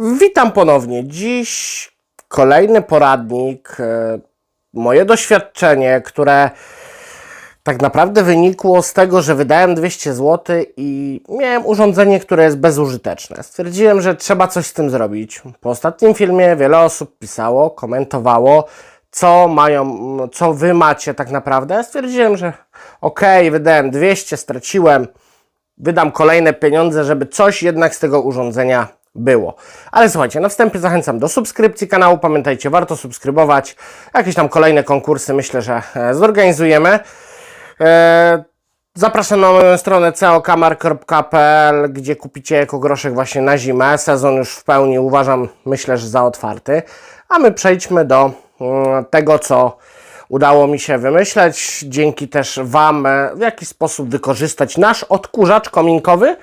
Witam ponownie. Dziś kolejny poradnik, e, moje doświadczenie, które tak naprawdę wynikło z tego, że wydałem 200 zł i miałem urządzenie, które jest bezużyteczne. Stwierdziłem, że trzeba coś z tym zrobić. Po ostatnim filmie wiele osób pisało, komentowało, co mają, co wy macie tak naprawdę. Stwierdziłem, że okej, wydałem 200, straciłem, wydam kolejne pieniądze, żeby coś jednak z tego urządzenia było. Ale słuchajcie, na wstępie zachęcam do subskrypcji kanału. Pamiętajcie, warto subskrybować. Jakieś tam kolejne konkursy myślę, że e, zorganizujemy. E, Zapraszam na moją stronę ceokamar.pl, gdzie kupicie ekogroszek właśnie na zimę. Sezon już w pełni uważam, myślę, że za otwarty. A my przejdźmy do mm, tego, co udało mi się wymyśleć. Dzięki też Wam, e, w jaki sposób wykorzystać nasz odkurzacz kominkowy,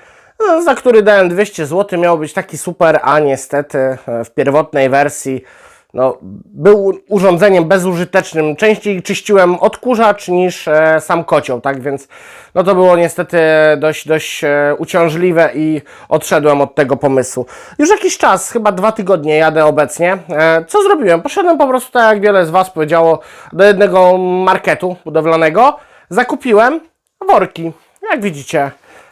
za który dałem 200 zł. Miał być taki super, a niestety e, w pierwotnej wersji no, był urządzeniem bezużytecznym. Częściej czyściłem odkurzacz niż e, sam kocioł, tak więc no to było niestety dość, dość e, uciążliwe i odszedłem od tego pomysłu. Już jakiś czas, chyba dwa tygodnie jadę obecnie. E, co zrobiłem? Poszedłem po prostu, tak jak wiele z Was powiedziało, do jednego marketu budowlanego. Zakupiłem worki, jak widzicie.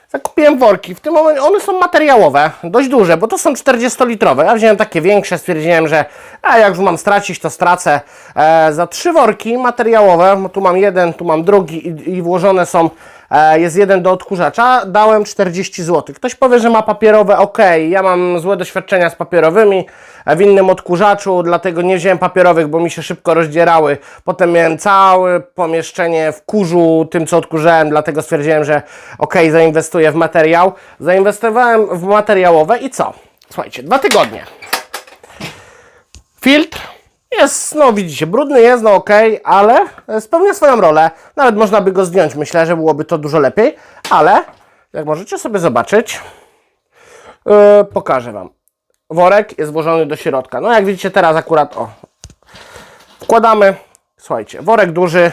Zakupiłem worki. W tym momencie one są materiałowe, dość duże, bo to są 40-litrowe. Ja wziąłem takie większe, stwierdziłem, że a jak już mam stracić, to stracę. E, za trzy worki materiałowe, tu mam jeden, tu mam drugi i, i włożone są, jest jeden do odkurzacza, dałem 40 zł. Ktoś powie, że ma papierowe, ok, ja mam złe doświadczenia z papierowymi e, w innym odkurzaczu, dlatego nie wziąłem papierowych, bo mi się szybko rozdzierały. Potem miałem całe pomieszczenie w kurzu tym, co odkurzałem, dlatego stwierdziłem, że ok, zainwestuję w materiał. Zainwestowałem w materiałowe i co? Słuchajcie, dwa tygodnie. Filtr jest, no widzicie, brudny jest, no ok, ale spełnia swoją rolę. Nawet można by go zdjąć, myślę, że byłoby to dużo lepiej, ale jak możecie sobie zobaczyć, yy, pokażę Wam. Worek jest włożony do środka. No jak widzicie teraz akurat, o, wkładamy, słuchajcie, worek duży,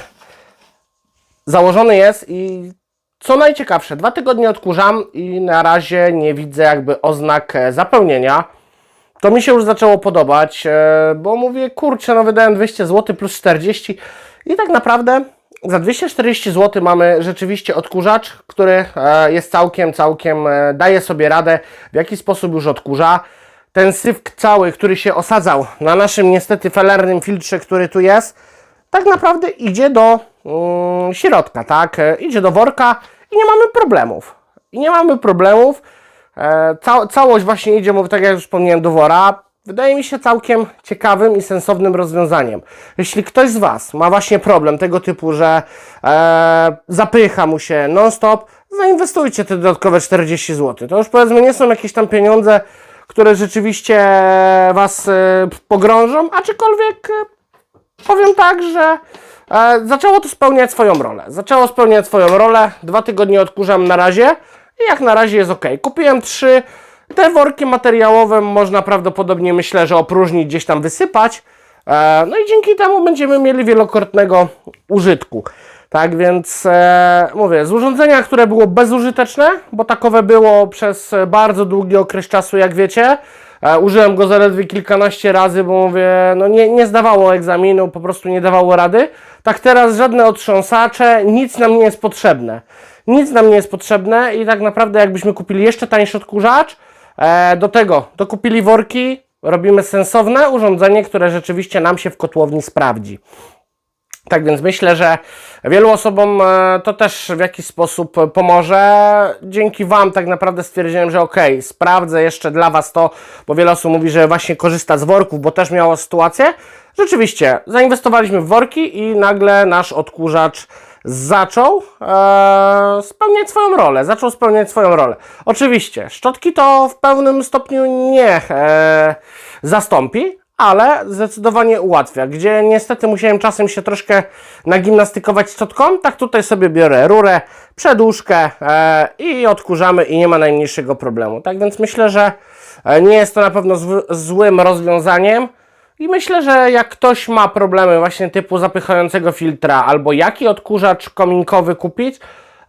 założony jest i co najciekawsze, dwa tygodnie odkurzam i na razie nie widzę jakby oznak e, zapełnienia. To mi się już zaczęło podobać, e, bo mówię, kurczę, no wydałem 200 zł plus 40 i tak naprawdę za 240 zł mamy rzeczywiście odkurzacz, który e, jest całkiem, całkiem, e, daje sobie radę, w jaki sposób już odkurza. Ten syf cały, który się osadzał na naszym niestety felernym filtrze, który tu jest, tak naprawdę idzie do mm, środka, tak? Idzie do worka i nie mamy problemów. I nie mamy problemów. E, ca całość właśnie idzie, mówię, tak jak już wspomniałem, do wora. Wydaje mi się całkiem ciekawym i sensownym rozwiązaniem. Jeśli ktoś z Was ma właśnie problem tego typu, że e, zapycha mu się non-stop, zainwestujcie te dodatkowe 40 zł. To już powiedzmy nie są jakieś tam pieniądze, które rzeczywiście Was e, pogrążą, aczkolwiek e, powiem tak, że e, zaczęło to spełniać swoją rolę. Zaczęło spełniać swoją rolę. Dwa tygodnie odkurzam na razie i jak na razie jest ok. Kupiłem trzy. Te worki materiałowe można prawdopodobnie, myślę, że opróżnić, gdzieś tam wysypać. E, no i dzięki temu będziemy mieli wielokrotnego użytku. Tak więc e, mówię, z urządzenia, które było bezużyteczne, bo takowe było przez bardzo długi okres czasu, jak wiecie. E, użyłem go zaledwie kilkanaście razy, bo mówię, no nie, nie zdawało egzaminu, po prostu nie dawało rady. Tak teraz żadne otrząsacze, nic nam nie jest potrzebne. Nic nam nie jest potrzebne i tak naprawdę jakbyśmy kupili jeszcze tańszy odkurzacz, e, do tego dokupili worki, robimy sensowne urządzenie, które rzeczywiście nam się w kotłowni sprawdzi. Tak więc myślę, że wielu osobom e, to też w jakiś sposób pomoże. Dzięki Wam tak naprawdę stwierdziłem, że ok, sprawdzę jeszcze dla Was to, bo wiele osób mówi, że właśnie korzysta z worków, bo też miało sytuację. Rzeczywiście, zainwestowaliśmy w worki i nagle nasz odkurzacz zaczął e, spełniać swoją rolę. Zaczął spełniać swoją rolę. Oczywiście, szczotki to w pewnym stopniu nie e, zastąpi, ale zdecydowanie ułatwia. Gdzie niestety musiałem czasem się troszkę nagimnastykować szczotką, tak tutaj sobie biorę rurę, przedłużkę e, i odkurzamy i nie ma najmniejszego problemu. Tak więc myślę, że e, nie jest to na pewno zły, złym rozwiązaniem. I myślę, że jak ktoś ma problemy właśnie typu zapychającego filtra albo jaki odkurzacz kominkowy kupić,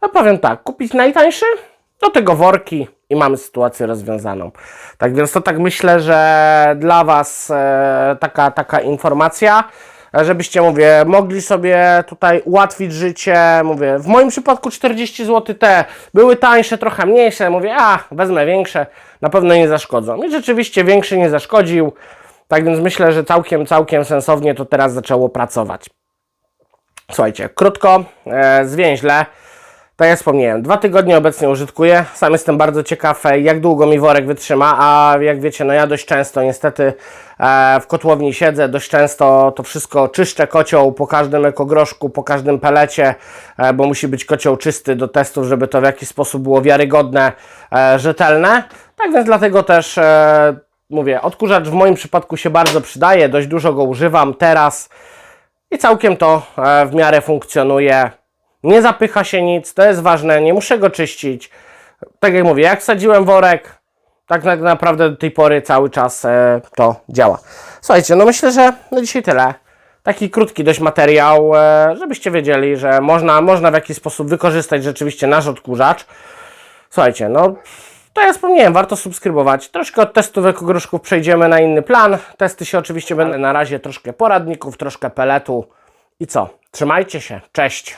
no powiem tak, kupić najtańszy, do tego worki i mamy sytuację rozwiązaną. Tak więc to tak myślę, że dla Was e, taka, taka informacja, żebyście, mówię, mogli sobie tutaj ułatwić życie, mówię, w moim przypadku 40 zł te były tańsze, trochę mniejsze, mówię, a wezmę większe, na pewno nie zaszkodzą. I rzeczywiście większy nie zaszkodził, tak więc myślę, że całkiem, całkiem sensownie to teraz zaczęło pracować. Słuchajcie, krótko, e, zwięźle. Tak jak wspomniałem, dwa tygodnie obecnie użytkuję. Sam jestem bardzo ciekaw, e, jak długo mi worek wytrzyma, a jak wiecie, no ja dość często niestety e, w kotłowni siedzę, dość często to wszystko czyszczę kocioł po każdym ekogroszku, po każdym pelecie, e, bo musi być kocioł czysty do testów, żeby to w jakiś sposób było wiarygodne, rzetelne. Tak więc dlatego też mówię, odkurzacz w moim przypadku się bardzo przydaje, dość dużo go używam teraz i całkiem to e, w miarę funkcjonuje. Nie zapycha się nic, to jest ważne, nie muszę go czyścić. Tak jak mówię, jak wsadziłem worek, tak naprawdę do tej pory cały czas e, to działa. Słuchajcie, no myślę, że na dzisiaj tyle. Taki krótki dość materiał, e, żebyście wiedzieli, że można, można w jakiś sposób wykorzystać rzeczywiście nasz odkurzacz. Słuchajcie, no to ja wspomniałem, warto subskrybować. Troszkę od testów ekogroszków przejdziemy na inny plan. Testy się oczywiście będą na razie troszkę poradników, troszkę peletu. I co? Trzymajcie się. Cześć.